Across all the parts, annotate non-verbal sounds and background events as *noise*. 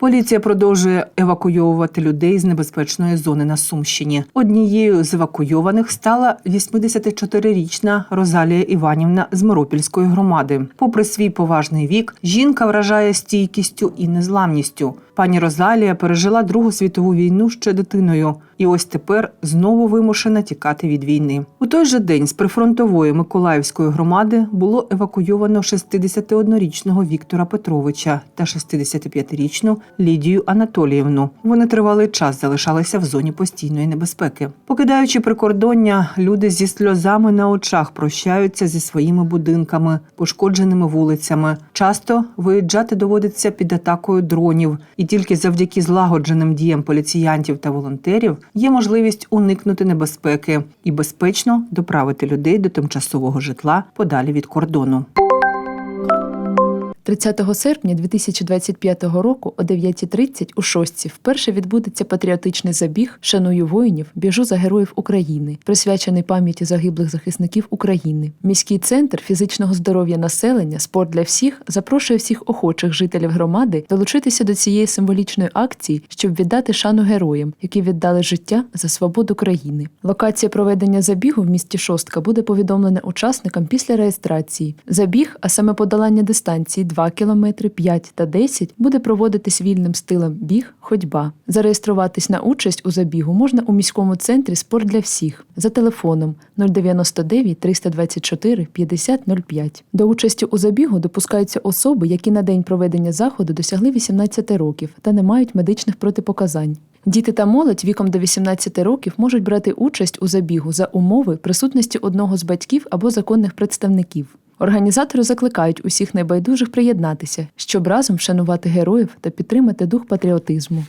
Поліція продовжує евакуйовувати людей з небезпечної зони на Сумщині. Однією з евакуйованих стала 84-річна Розалія Іванівна з Миропільської громади. Попри свій поважний вік, жінка вражає стійкістю і незламністю. Пані Розалія пережила Другу світову війну ще дитиною, і ось тепер знову вимушена тікати від війни. У той же день з прифронтової Миколаївської громади було евакуйовано 61-річного Віктора Петровича та 65-річну Лідію Анатоліївну. Вони тривалий час залишалися в зоні постійної небезпеки. Покидаючи прикордоння, люди зі сльозами на очах прощаються зі своїми будинками, пошкодженими вулицями. Часто виїжджати доводиться під атакою дронів, і тільки завдяки злагодженим діям поліціянтів та волонтерів є можливість уникнути небезпеки і безпечно доправити людей до тимчасового житла подалі від кордону. 30 серпня 2025 року о 9.30 у Шостці вперше відбудеться патріотичний забіг Шаную воїнів, біжу за героїв України, присвячений пам'яті загиблих захисників України. Міський центр фізичного здоров'я населення Спорт для всіх запрошує всіх охочих жителів громади долучитися до цієї символічної акції, щоб віддати шану героям, які віддали життя за свободу країни. Локація проведення забігу в місті Шостка буде повідомлена учасникам після реєстрації. Забіг, а саме подолання дистанції 2 км, 5 та 10, буде проводитись вільним стилем біг, ходьба. Зареєструватись на участь у забігу можна у міському центрі Спорт для всіх за телефоном 099 324 50 05. До участі у забігу допускаються особи, які на день проведення заходу досягли 18 років та не мають медичних протипоказань. Діти та молодь віком до 18 років можуть брати участь у забігу за умови присутності одного з батьків або законних представників. Організатори закликають усіх найбайдужих приєднатися, щоб разом вшанувати героїв та підтримати дух патріотизму.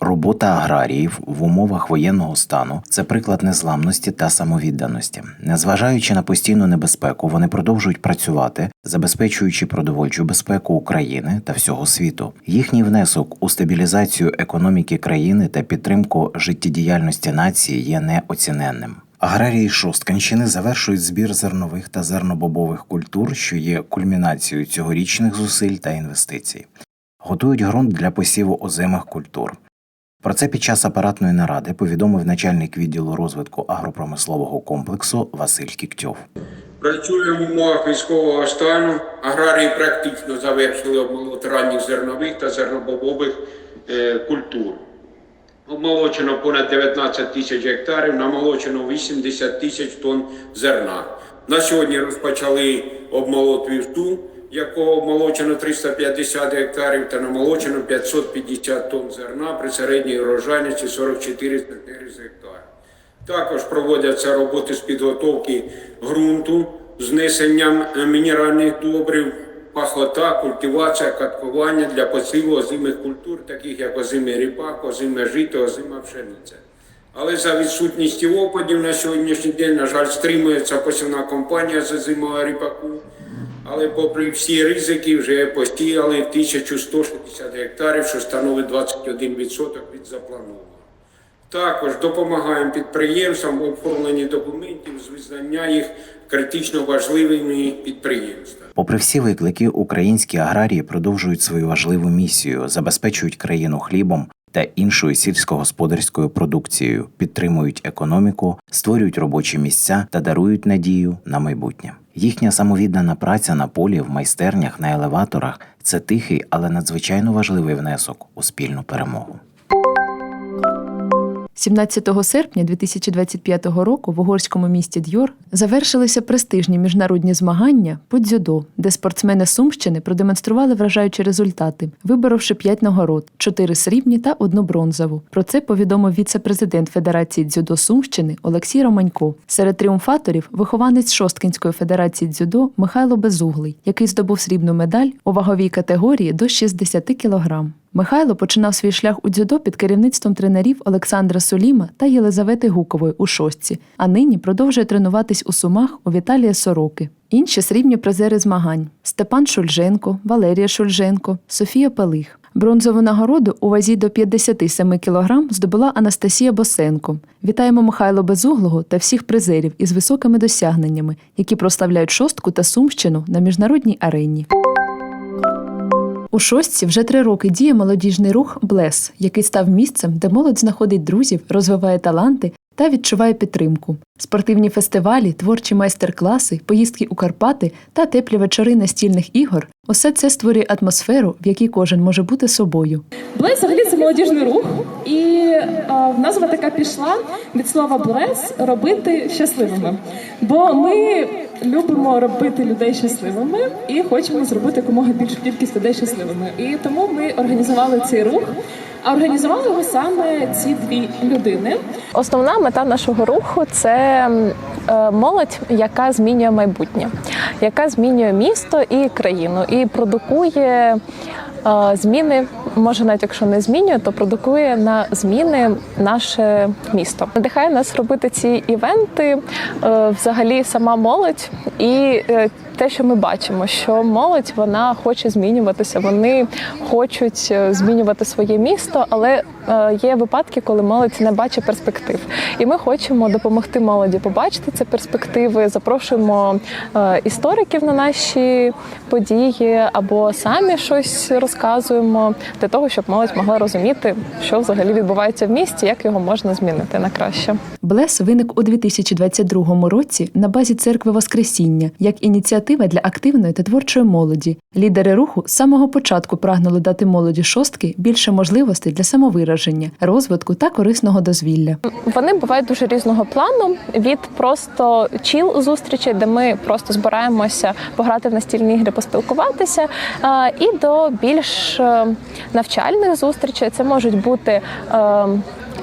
Робота аграріїв в умовах воєнного стану це приклад незламності та самовідданості. Незважаючи на постійну небезпеку, вони продовжують працювати, забезпечуючи продовольчу безпеку України та всього світу. Їхній внесок у стабілізацію економіки країни та підтримку життєдіяльності нації є неоціненним. Аграрії Шостканщини завершують збір зернових та зернобобових культур, що є кульмінацією цьогорічних зусиль та інвестицій. Готують ґрунт для посіву озимих культур. Про це під час апаратної наради повідомив начальник відділу розвитку агропромислового комплексу Василь Кіктьов. Працює в умовах військового стану. Аграрії практично завершили обмолот ранніх зернових та зернобобових е, культур. Обмолочено понад 19 тисяч гектарів, намолочено 80 тисяч тонн зерна. На сьогодні розпочали обмолот вівту, якого обмолочено 350 гектарів та намолочено 550 тонн зерна при середній урожайності 44 центнери з гектара. Також проводяться роботи з підготовки ґрунту, знесенням е, мінеральних добрив, пахота, культивація, каткування для посіву озимих культур, таких як озимий ріпак, озиме жито, озима пшениця. Але за відсутністю опадів на сьогоднішній день, на жаль, стримується посівна кампанія з озимого ріпаку. Але попри всі ризики вже посіяли 1160 гектарів, що становить 21% від запланованого. Також допомагаємо підприємствам в оформленні документів з визнання їх критично важливими підприємствами. Попри всі виклики, українські аграрії продовжують свою важливу місію, забезпечують країну хлібом та іншою сільськогосподарською продукцією, підтримують економіку, створюють робочі місця та дарують надію на майбутнє. Їхня самовіддана праця на полі, в майстернях, на елеваторах це тихий, але надзвичайно важливий внесок у спільну перемогу. 17 серпня 2025 року в угорському місті Дьор завершилися престижні міжнародні змагання по дзюдо, де спортсмени Сумщини продемонстрували вражаючі результати, виборовши 5 нагород, 4 срібні та одну бронзову. Про це повідомив віце-президент Федерації дзюдо Сумщини Олексій Романько. Серед тріумфаторів вихованець Шосткінської федерації дзюдо Михайло Безуглий, який здобув срібну медаль у ваговій категорії до 60 кілограм. Михайло починав свій шлях у дзюдо під керівництвом тренерів Олександра Соліма та Єлизавети Гукової у шостці, а нині продовжує тренуватись у Сумах у Віталія Сороки. Інші срібні призери змагань: Степан Шульженко, Валерія Шульженко, Софія Пелих. Бронзову нагороду у вазі до 57 кг здобула Анастасія Босенко. Вітаємо Михайло Безуглого та всіх призерів із високими досягненнями, які прославляють шостку та Сумщину на міжнародній арені. У шостці вже три роки діє молодіжний рух Блес, який став місцем, де молодь знаходить друзів, розвиває таланти та відчуває підтримку. Спортивні фестивалі, творчі майстер-класи, поїздки у Карпати та теплі вечори настільних ігор усе це створює атмосферу, в якій кожен може бути собою. Блес взагалі це молодіжний рух, і а, назва така пішла від слова блес робити щасливими. Бо ми любимо робити людей щасливими і хочемо зробити якомога більшу кількість людей щасливими. І тому ми організували цей рух. А організували його саме ці дві людини. Основна мета нашого руху це е, молодь, яка змінює майбутнє, яка змінює місто і країну, і продукує зміни. Може, навіть якщо не змінює, то продукує на зміни наше місто. Надихає нас робити ці івенти, е, взагалі сама молодь і е, те, що ми бачимо, що молодь вона хоче змінюватися, вони хочуть е, змінювати своє місто, але е, є випадки, коли молодь не бачить перспектив. І ми хочемо допомогти молоді побачити ці перспективи. Запрошуємо е, істориків на наші події або самі щось розказуємо для того, щоб молодь могла розуміти, що взагалі відбувається в місті, як його можна змінити на краще. Блес виник у 2022 році на базі церкви Воскресіння як ініціатива для активної та творчої молоді. Лідери руху з самого початку прагнули дати молоді шостки більше можливостей для самовираження, розвитку та корисного дозвілля. Вони бувають дуже різного плану від просто чіл зустрічей, де ми просто збираємося пограти в настільні ігри, поспілкуватися, і до більш е, навчальних зустрічей. Це можуть бути.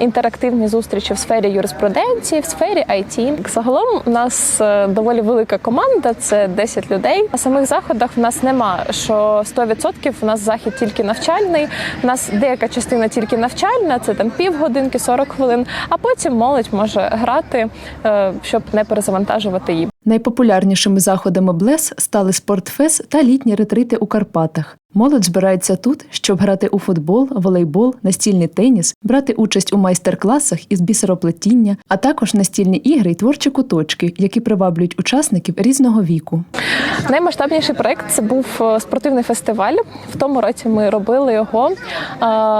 Інтерактивні зустрічі в сфері юриспруденції, в сфері IT. Загалом у нас е, доволі велика команда, це 10 людей. На самих заходах в нас нема, що 100% у нас захід тільки навчальний. У нас деяка частина тільки навчальна, це там півгодинки, 40 хвилин. А потім молодь може грати, е, щоб не перезавантажувати її. Найпопулярнішими заходами Блес стали спортфес та літні ретрити у Карпатах. Молодь збирається тут, щоб грати у футбол, волейбол, настільний теніс, брати участь у майстер-класах із бісероплетіння, а також настільні ігри й творчі куточки, які приваблюють учасників різного віку. Наймасштабніший проект це був е, спортивний фестиваль. В тому році ми робили його. Е,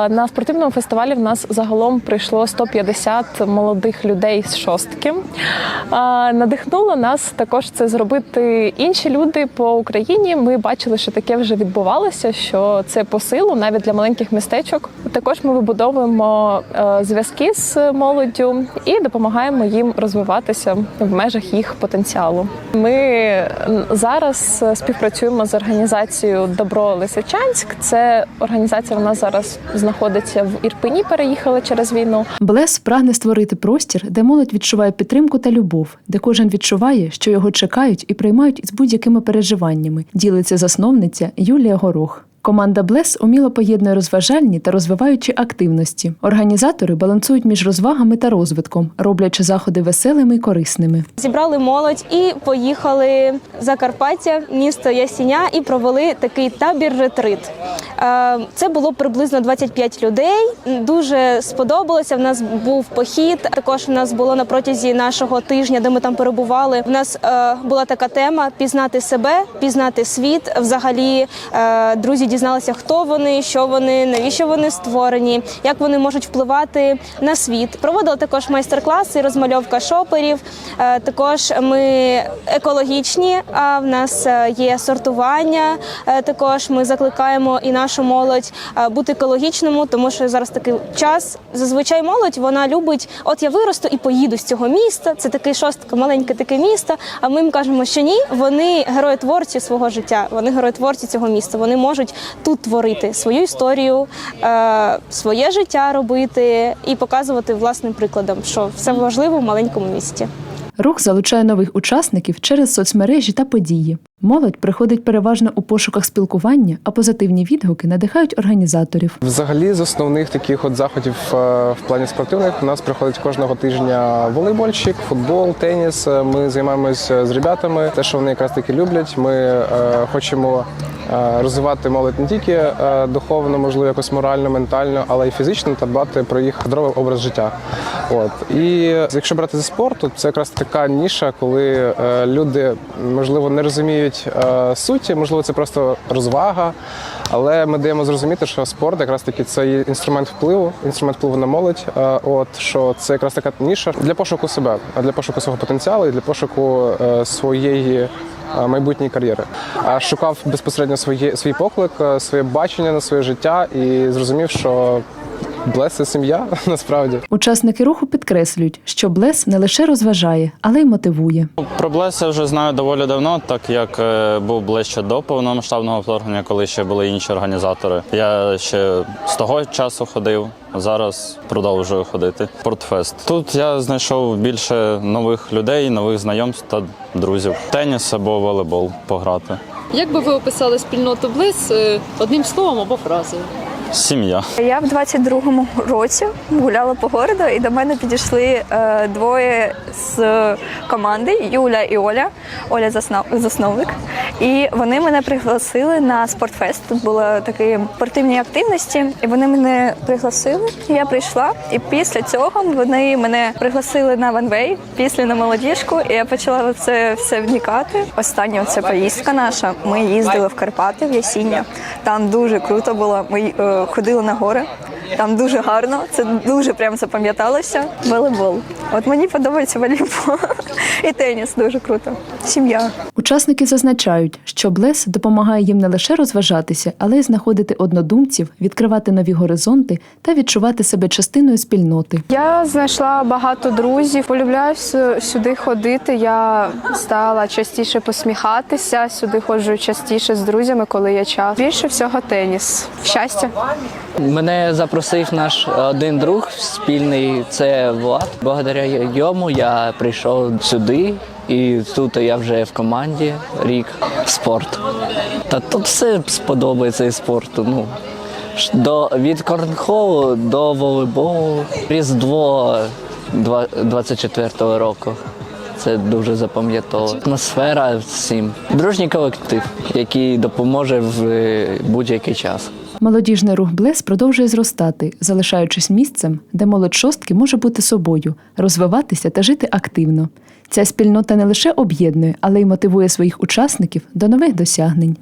На спортивному фестивалі в нас загалом прийшло 150 молодих людей з шостки. Е, Надихнуло нас також це зробити інші люди по Україні. Ми бачили, що таке вже відбувалося, що це по силу навіть для маленьких містечок. Також ми вибудовуємо е, зв'язки з молоддю і допомагаємо їм розвиватися в межах їх потенціалу. Ми зараз е, співпрацюємо з організацією Добро Лисичанськ. Це організація в нас зараз знаходиться в Ірпені. Переїхали через війну. Блес прагне створити простір, де молодь відчуває підтримку та любов, де кожен відчуває, що його чекають і приймають із будь-якими переживаннями. Ділиться засновниця Юлія Горох. Команда Блес уміло поєднує розважальні та розвиваючі активності. Організатори балансують між розвагами та розвитком, роблячи заходи веселими і корисними. Зібрали молодь і поїхали в Закарпаття, місто Ясіня, і провели такий табір-ретрит. Е, Це було приблизно 25 людей. Дуже сподобалося. В нас був похід. Також в нас було на протязі нашого тижня, де ми там перебували. В нас е, була така тема пізнати себе, пізнати світ. Взагалі, е, друзі дізналися, хто вони, що вони, навіщо вони створені, як вони можуть впливати на світ. Проводили також майстер-класи, розмальовка шоперів. Е, Також ми екологічні. А в нас е, є сортування. Е, Також ми закликаємо і нашу молодь бути екологічному, тому що зараз такий час. Зазвичай молодь вона любить, от я виросту і поїду з цього міста. Це такий шостка, маленьке таке місто. А ми їм кажемо, що ні, вони герої творці свого життя. Вони герої творці цього міста. Вони можуть тут творити свою історію, е, своє життя робити і показувати власним прикладом, що все важливо в маленькому місті. Рух залучає нових учасників через соцмережі та події. Молодь приходить переважно у пошуках спілкування, а позитивні відгуки надихають організаторів. Взагалі, з основних таких от заходів е, в плані спортивних у нас приходить кожного тижня волейбольчик, футбол, теніс. Е, Ми займаємося з ребятами. Те, що вони якраз таки люблять. Ми е, хочемо е, розвивати молодь не тільки духовно, можливо, якось морально, ментально, але й фізично та дбати про їх здоровий образ життя. От і якщо брати зі спорту, це якраз така ніша, коли люди можливо не розуміють. Розуміють е, суті, можливо, це просто розвага, але ми даємо зрозуміти, що спорт якраз таки це інструмент впливу, інструмент впливу на молодь. Е, от що це якраз така ніша для пошуку себе, а для пошуку свого потенціалу і для пошуку е, своєї. Майбутньої кар'єри, шукав безпосередньо своє свій поклик, своє бачення на своє життя і зрозумів, що Блес це сім'я *laughs* насправді. Учасники руху підкреслюють, що Блес не лише розважає, але й мотивує. Про Блес я вже знаю доволі давно, так як е, був ближче до повномасштабного вторгнення, коли ще були інші організатори. Я ще з того часу ходив. Зараз продовжую ходити. Портфест. Тут я знайшов більше нових людей, нових знайомств та друзів. Теніс або волейбол пограти. Як би ви описали спільноту Близ е, одним словом або фразою? Сім'я. Я в 22-му році гуляла по городу, і до мене підійшли е, двоє з команди Юля і Оля. Оля заснов, засновник. І вони мене пригласили на спортфест. Тут були такі спортивні активності, і вони мене пригласили. Я прийшла, і після цього вони мене пригласили на ванвей, після на молодіжку, і я почала це все вникати. Остання ця поїздка наша. Ми їздили в Карпати в Ясіння. Там дуже круто було. Ми е, ходили на гори. Там дуже гарно, це дуже прям запам'яталося. Волейбол. От мені подобається волейбол *laughs* і теніс дуже круто. Сім'я. Учасники зазначають, що Блес допомагає їм не лише розважатися, але й знаходити однодумців, відкривати нові горизонти та відчувати себе частиною спільноти. Я знайшла багато друзів. Полюбляю сюди ходити. Я стала частіше посміхатися. Сюди ходжу частіше з друзями, коли є час. Більше всього теніс. Щастя. Мене запросив наш один друг спільний, це Влад. Благодаря йому я прийшов сюди, і тут я вже в команді рік спорт. Та тут все сподобається із спорту. Ну до від корнхолу до волейболу, різдво два- 24-го року. Це дуже запам'ятово. Атмосфера всім. Дружній колектив, який допоможе в е, будь-який час. Молодіжний рух Блес продовжує зростати, залишаючись місцем, де молодь шостки може бути собою, розвиватися та жити активно. Ця спільнота не лише об'єднує, але й мотивує своїх учасників до нових досягнень.